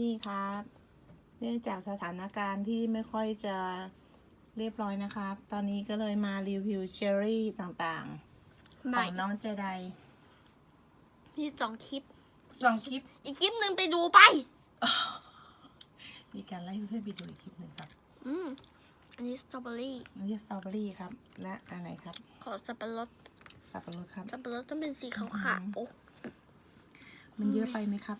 นี่ครับเนื่องจากสถานการณ์ที่ไม่ค่อยจะเรียบร้อยนะครับ ตอนนี้ก็เลยมารีวิวเชอร์รี่ต่างๆขใหม่องน้องเจไดมีสองคลิปสองคลิป อีกคลิปหนึ่งไปดูไป มีการไล่เพื่อนไปดูอีกคลิปหนึ่งครับ อืมอันนี้สตรอเบอรี่ อันนี้สตรอเบอรี่ครับ และอะไรครับ ขอสับปะรด สับปะรดครับ สับปะรดต้องเป็นสีขาวขาวมันเยอะไปไหมครับ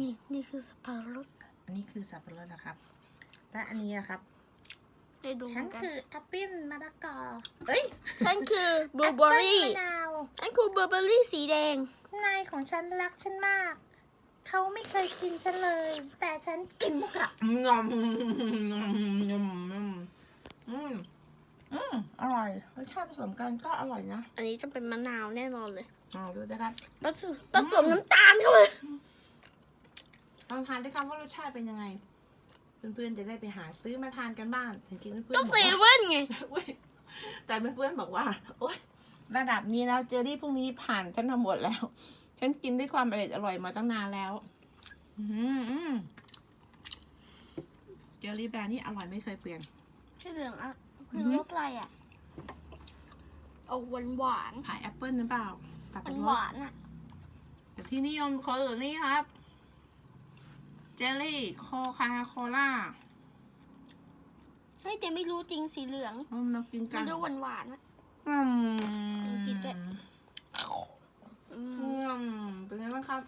นี่ครับนี่นี่คือสับปะรดอันนี้คือสับปะรดนะครับ และอันนี้นะครับได้ดูเหฉัมืนอนกันคือแอปเปิ้ลมะละกอเอ้ย ฉันคือบลูเบอร์รี่แอปเปิ้ลมะนาวฉันคือบลูเบอร์รี่สีแดง นายของฉันรักฉันมาก เขาไม่เคยกินฉันเลย แต่ฉันกินมุกอะงอมงอมงอมงอมอืมอืมอร่อยรสชาติผสมกันก็อร่อยนะ อันนี้จะเป็นมะนาวแน่นอนเลยลองดูนะครับผสมผสมน้ำตาลเข้าไป ลองทานด้วยกันว่ารสชาติเป็นยังไง เพื่อนๆจะได้ไปหาซื้อมาทานกันบ้างจริงๆเพื่อนก็ๆบอกเซว่า เว่นไง อุ๊ยแต่เพื่อนๆบอกว่า โอ๊ยระดับนี้แล้วเจอรี่พวกนี้ผ่านฉันมาหมดแล้ว ฉันกินด้วยความอร่อยอร่อยมาตั้งนานแล้วอืมอืมเจอรี่แบรนด์นี่อร่อยไม่เคยเปลี่ยนที่เหลืองอะอืคืออฮึรสอะไรอะเอาหวานหวานพายแอปเปิลหรือเปล่าสับหปะวานรหดวานอะแต่ที่นิยมคนอื่นนี่ครับ เจลลี่โคคาโคล่าเฮ้ยแต่ไม่รู้จริงสีเหลืองอืมเรากินกัมันนดูหวานหวานๆอะอืมกินด้วย อือืมมเป็นไงบ้างครับ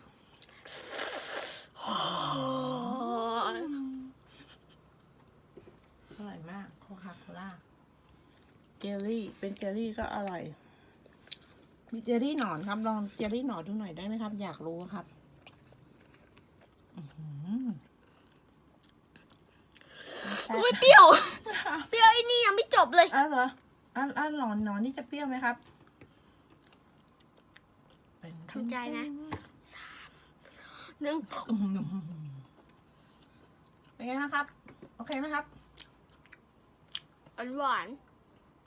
อร่อยมากโคคาโคล่าเจลลี่ เป็นเจลลี่ก็อร่อย มีเจลลี่หนอนครับ ลองเจลลี่หนอนดูหน่อยได้ไหมครับ อยากรู้ครับอื้อหือ อุ้ยเปรี้ยว เปรี้ยวไอ้นี่ยังไม่จบเลย อ้าวเหรออ้าวอ้าวหนอนหนอนนี่จะเปรี้ยวไหมครับเป็นทำใจนะหนึ่งอื้อหือเป็นไงบ้างครับ โอเคไหมครับ หวานหวาน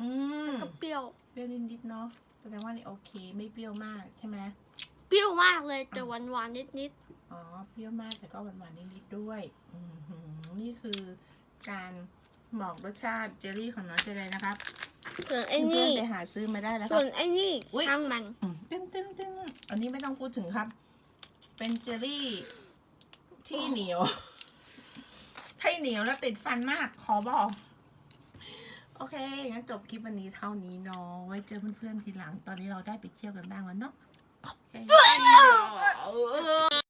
อืมๆก็เปรี้ยว เปรี้ยวนิดๆเนาะ แสดงว่านี่โอเค ไม่เปรี้ยวมากใช่ไหมเปรี้ยวมากเลยแต่หวานหวานๆนิดอ๋อ เปรี้ยวมากแต่ก็หวานๆนิดๆด้วยอือหือนี่คือ การบอกรสชาติเจลลี่ของน้องเจเลยนะครับๆส่วนไอ้เพื่อนี่นๆไปหาซื้อมาได้แล้วคส่รัวบ นไอ้นี่อุ๊ย ช่างมัน อืมตึ้งตึ้งตึ้งอันนี้ไม่ต้องพูดถึงครับ เป็นเจลลี่ที่เหนียว ให้เหนียวและติดฟันมาก ขอบอก โอเค งั้นจบคลิปวันนี้เท่านี้เนาะ ไว้เจอเพื่อนๆทีหลัง ตอนนี้เราได้ไปเที่ยวกันบ้างแล้วเนาะโอเค